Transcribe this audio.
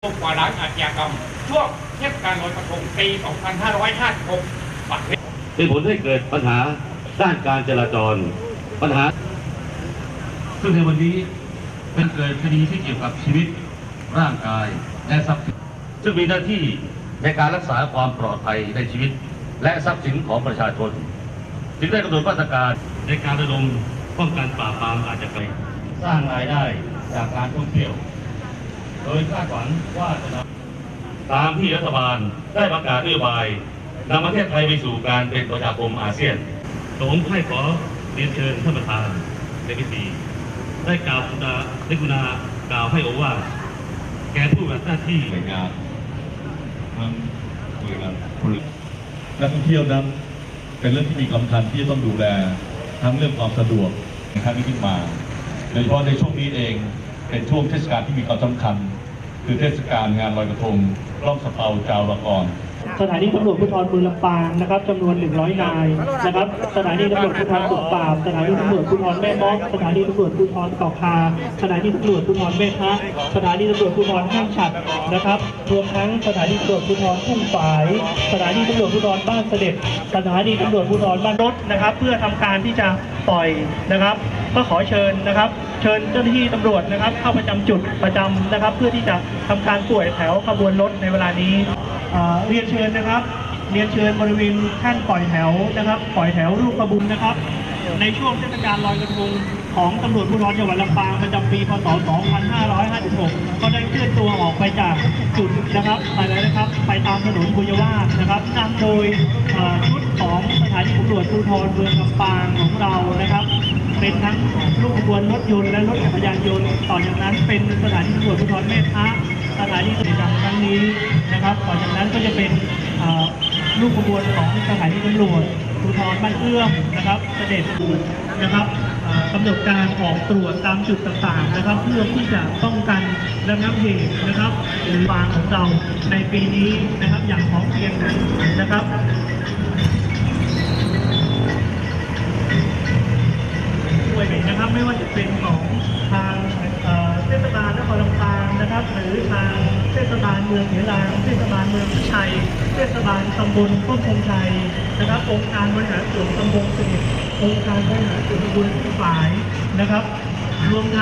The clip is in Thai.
กว่าล้างอาชญากรรม ช่วงเทศกาลลอยกระทงปี 2556ปัดเป็นผลให้เกิดปัญหาด้านการจราจร ปัญหา ซึ่งในวันนี้เป็นเกิดคดีที่เกี่ยวกับชีวิตร่างกายและทรัพย์สินซึ่งมีหน้าที่ในการรักษาความปลอดภัยในชีวิต และทรัพย์สินของประชาชน จึงได้กำหนดมาตรการในการระดมป้องกันปราบปรามอาชญากรรมสร้างรายได้จากการท่องเที่ยว โดยคาดหวังว่าจะนำตามที่รัฐบาลได้ประกาศนโยบายนำประเทศไทยไปสู่การเป็นประชาคมอาเซียนผมให้ขอเรียนเชิญท่านประธานในพิธีได้กล่าวกุณาได้กุณากล่าวให้โอว่า แกผู้ปฏิบัติหน้าที่หน่วยงานทั้งหน่วยงานนักท่องเที่ยวนั้นเป็นเรื่องที่มีสำคัญที่จะต้องดูแลทั้งเรื่องความสะดวกในครั้งนี้ขึ้นมา โดยเฉพาะในช่วงนี้เองเป็นช่วงเทศกาลที่มีความสำคัญ คือเทศกาลงานลอยกระทงร่องสะเพาจาวละกรสถานีตำรวจภูธรเมืองลำปางนะครับจำนวน 100 นายนะครับ สถานีตำรวจภูธรกบปราบสถานีตำรวจภูธรแม่ม้อสถานีตำรวจภูธรเกาะคา สถานีตำรวจภูธรแม่ทะสถานีตำรวจภูธรห้างฉัดนะครับ รวมทั้งสถานีตำรวจภูธรทุ่งฝาย สถานีตำรวจภูธรบ้านเสด็จ สถานีตำรวจภูธรบ้านรถนะครับ เพื่อทำการที่จะปล่อยนะครับ ก็ขอเชิญนะครับ เชิญเจ้าหน้าที่ตำรวจนะครับ เข้าประจำจุดประจำนะครับ เพื่อที่จะทำการป่วยแถวขบวนรถในเวลานี้เรียนเชิญนะครับ เรียนเชิญบริเวณแท่นปล่อยแถวนะครับ ปล่อยแถวรูปกระบุญนะครับ ในช่วงเทศกาลลอยกระทงของตำรวจภูธรจังหวัดลำปางประจำปีพศ 2556 ก็ได้เคลื่อนตัวออกไปจากจุดนะครับไปแล้วนะครับ ไปตามถนนบุญวาสนะครับนำโดยชุดของสถานีตำรวจภูธรเมืองลำปางของเรานะครับ เป็นทั้งลูกขบวนรถยนต์และรถจักรยานยนต์ต่อจากนั้นเป็นสถานีตำรวจภูธรแม่ทะสถานีตำรวจครั้งนี้นะครับ ต่อจากนั้นก็จะเป็นลูกขบวนของสถานีตำรวจภูธรบ้านเอื้อมนะครับเสด็จนะครับกำหนดการออกตรวจตามจุดต่างๆนะครับ เพื่อที่จะป้องกันระงับเหตุนะครับหรือวางของเราในปีนี้นะครับอย่างพร้อมเพรียงกันนะครับ เป็นของทางเทศบาลนครลำปางนะครับ หรือทางเทศบาลเมืองเหนือลางเทศบาลเมืองพิชัย เทศบาลตำบลต้นคงชัยนะครับองค์การบริหารส่วนตำบลสนิทองค์การบริหารส่วนตำบลฝ่ายนะครับรวมทั้ง